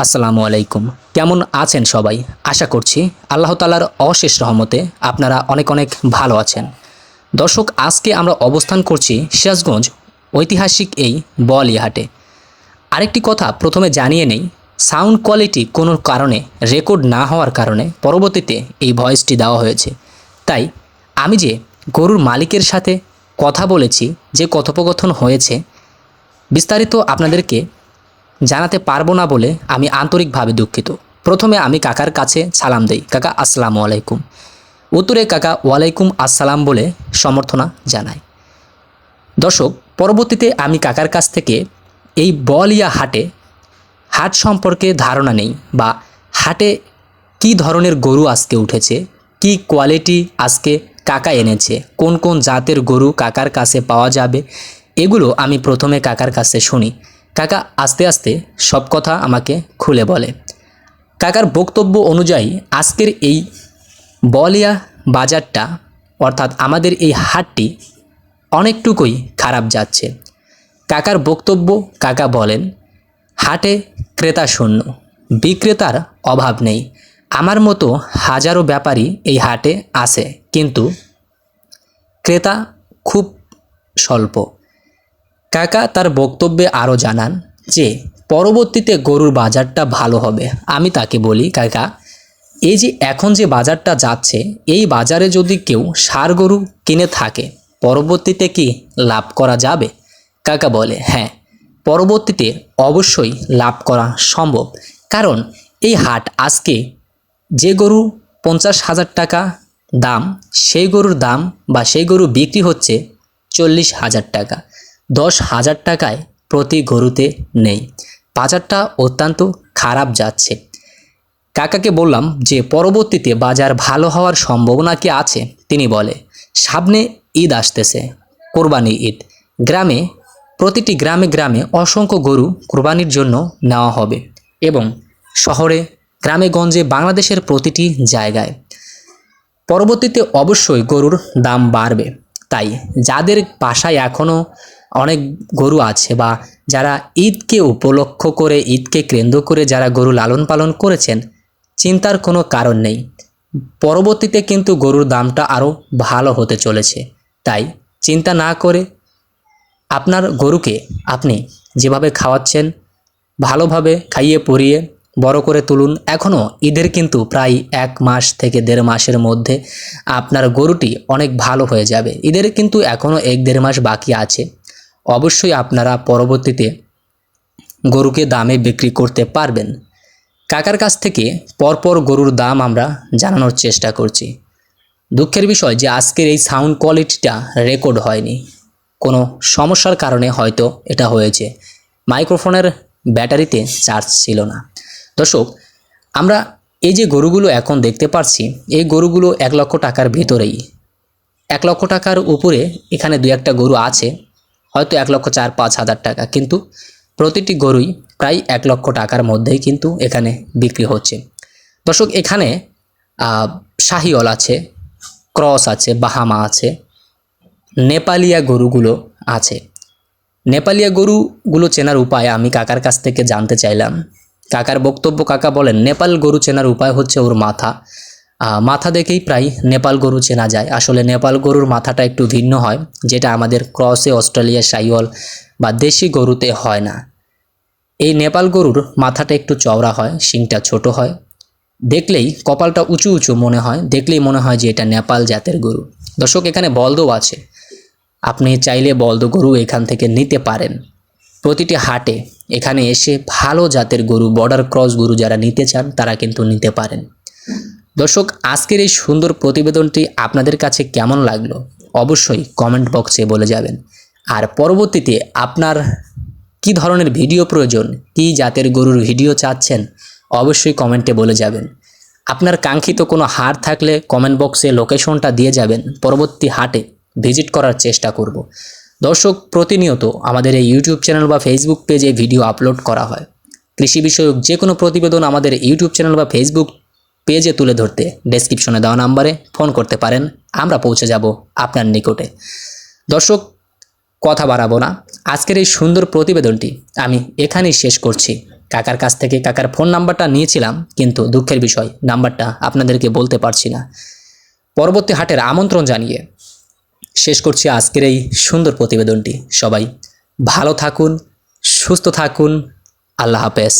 আসসালামু আলাইকুম। কেমন আছেন সবাই? আশা করছি আল্লাহ তালার অশেষ রহমতে আপনারা অনেক অনেক ভালো আছেন। দর্শক, আজকে আমরা অবস্থান করছি সিরাজগঞ্জ ঐতিহাসিক এই বলিহাটে আরেকটি কথা প্রথমে জানিয়ে নেই, সাউন্ড কোয়ালিটি কোনো কারণে রেকর্ড না হওয়ার কারণে পরবর্তীতে এই ভয়েসটি দেওয়া হয়েছে। তাই আমি যে গরুর মালিকের সাথে কথা বলেছি, যে কথোপকথন হয়েছে, বিস্তারিত আপনাদেরকে জানাতে পারব না বলে আমি আন্তরিকভাবে দুঃখিত। প্রথমে আমি কাকার কাছে সালাম দেই। কাকা, আসসালামু আলাইকুম। উত্তরে কাকা, ওয়ালাইকুম আসসালাম বলে সমর্থনা জানাই দর্শক, পরবর্তীতে আমি কাকার কাছ থেকে এই বলিয়া হাটে, হাট সম্পর্কে ধারণা নেই বা হাটে কি ধরনের গরু আজকে উঠেছে, কি কোয়ালিটি আজকে কাকা এনেছে, কোন কোন জাতের গরু কাকার কাছে পাওয়া যাবে, এগুলো আমি প্রথমে কাকার কাছে শুনি। কাকা আস্তে আস্তে সব কথা আমাকে খুলে বলে। কাকার বক্তব্য অনুযায়ী আজকের এই বলিয়া বাজারটা, অর্থাৎ আমাদের এই হাটটি, অনেকটুকুই খারাপ যাচ্ছে। কাকার বক্তব্য কাকা বলেন, হাটে ক্রেতা শূন্য, বিক্রেতার অভাব নেই। আমার মতো হাজারো ব্যাপারী এই হাটে আসে কিন্তু ক্রেতা খুব স্বল্প। কাকা তার বক্তব্যে আরও জানান যে, পরবর্তীতে গরুর বাজারটা ভালো হবে। আমি তাকে বলি, কাকা, এই যে এখন যে বাজারটা যাচ্ছে, এই বাজারে যদি কেউ সার গরু কিনে থাকে, পরবর্তীতে কি লাভ করা যাবে? কাকা বলে হ্যাঁ পরবর্তীতে অবশ্যই লাভ করা সম্ভব। কারণ এই হাট আজকে যে গরু পঞ্চাশ হাজার টাকা দাম, সেই গরুর দাম বা সেই গরু বিক্রি হচ্ছে চল্লিশ হাজার টাকা। দশ হাজার টাকায় প্রতি গরুতে নেই। বাজারটা অত্যন্ত খারাপ যাচ্ছে। কাকাকে বললাম যে, পরবর্তীতে বাজার ভালো হওয়ার সম্ভাবনা কি আছে? তিনি বলে, সামনে ঈদ আসতেছে, কোরবানি ঈদ। গ্রামে, প্রতিটি গ্রামে গ্রামে অসংখ্য গরু কোরবানির জন্য নেওয়া হবে এবং শহরে, গ্রামে গঞ্জে বাংলাদেশের প্রতিটি জায়গায়। পরবর্তীতে অবশ্যই গরুর দাম বাড়বে। তাই যাদের বাসায় এখনও অনেক গরু আছে বা যারা ঈদকে উপলক্ষ করে, ঈদকে কেন্দ্র করে যারা গরু লালন পালন করেছেন, চিন্তার কোনো কারণ নেই। পরবর্তীতে কিন্তু গরুর দামটা আরও ভালো হতে চলেছে। তাই চিন্তা না করে আপনার গরুকে আপনি যেভাবে খাওয়াচ্ছেন, ভালোভাবে খাইয়ে পরিয়ে বড় করে তুলুন এখনও ঈদের কিন্তু প্রায় এক মাস থেকে দেড় মাসের মধ্যে আপনার গরুটি অনেক ভালো হয়ে যাবে। ঈদের কিন্তু এখনও এক দেড় মাস বাকি আছে। অবশ্যই আপনারা পরবর্তীতে গরুকে দামে বিক্রি করতে পারবেন। কাকার কাছ থেকে পরপর গরুর দাম আমরা জানানোর চেষ্টা করছি। দুঃখের বিষয় যে আজকের এই সাউন্ড কোয়ালিটিটা রেকর্ড হয়নি। কোনো সমস্যার কারণে হয়তো এটা হয়েছে। মাইক্রোফোনের ব্যাটারিতে চার্জ ছিল না। দর্শক, আমরা এই যে গরুগুলো এখন দেখতে পাচ্ছি এই গরুগুলো এক লক্ষ টাকার ভেতরেই। এক লক্ষ টাকার উপরে এখানে দু একটা গরু আছে। হয়তো এক লক্ষ চার, পাঁচ হাজার টাকা। কিন্তু প্রতিটি গরুই প্রায় এক লক্ষ টাকার মধ্যেই কিন্তু এখানে বিক্রি হচ্ছে। দর্শক, এখানে শাহিওল আছে, ক্রস আছে, বাহামা আছে, নেপালিয়া গরুগুলো আছে। নেপালিয়া গরুগুলো চেনার উপায় আমি কাকার কাছ থেকে জানতে চাইলাম। কাকার বক্তব্য কাকা বলেন, নেপাল গরু চেনার উপায় হচ্ছে ওর মাথা। মাথা দেখেই প্রায় নেপাল গরু চেনা যায়। আসলে নেপাল গরুর মাথাটা একটু ভিন্ন হয়, যেটা আমাদের ক্রসে অস্ট্রেলিয়া, সাইওয়াল বা দেশি গরুতে হয় না। এই নেপাল গরুর মাথাটা একটু চওড়া হয়, শিংটা ছোট হয়। দেখলেই কপালটা উঁচু উঁচু মনে হয়, দেখলেই মনে হয় যে এটা নেপাল জাতের গরু। দর্শক, এখানে বলদও আছে। আপনি চাইলে বলদ গরু এখান থেকে নিতে পারেন। প্রতিটি হাটে এখানে এসে ভালো জাতের গরু বর্ডার ক্রস গরু যারা নিতে চান, তারা কিন্তু নিতে পারেন। দর্শক, আজকের এই সুন্দর প্রতিবেদনটি আপনাদের কাছে কেমন লাগল অবশ্যই কমেন্ট বক্সে বলে যাবেন। আর পরবর্তীতে আপনার কি ধরনের ভিডিও প্রয়োজন, কী জাতের গরুর ভিডিও চাচ্ছেন, অবশ্যই কমেন্টে বলে যাবেন। আপনার কাঙ্ক্ষিত কোনো হাট থাকলে কমেন্ট বক্সে লোকেশনটা দিয়ে যাবেন, পরবর্তী হাটে ভিজিট করার চেষ্টা করব। দর্শক, প্রতিনিয়ত আমাদের এই ইউটিউব চ্যানেল বা ফেসবুক পেজে ভিডিও আপলোড করা হয়। কৃষি বিষয়ক যে কোনো প্রতিবেদন আমাদের ইউটিউব চ্যানেল বা ফেসবুক পেজে তুলে ধরতে ডেসক্রিপশনে দেওয়া নাম্বারে ফোন করতে পারেন, আমরা পৌঁছে যাব আপনার নিকটে। দর্শক, কথা বাড়াবো না। আজকের এই সুন্দর প্রতিবেদনটি আমি এখানেই শেষ করছি। কাকার কাছ থেকে কাকার ফোন নাম্বারটা নিয়েছিলাম, কিন্তু দুঃখের বিষয়, নাম্বারটা আপনাদেরকে বলতে পারছি না। পরবর্তী হাটের আমন্ত্রণ জানিয়ে শেষ করছি আজকের এই সুন্দর প্রতিবেদনটি। সবাই ভালো থাকুন, সুস্থ থাকুন। আল্লাহ হাফেজ।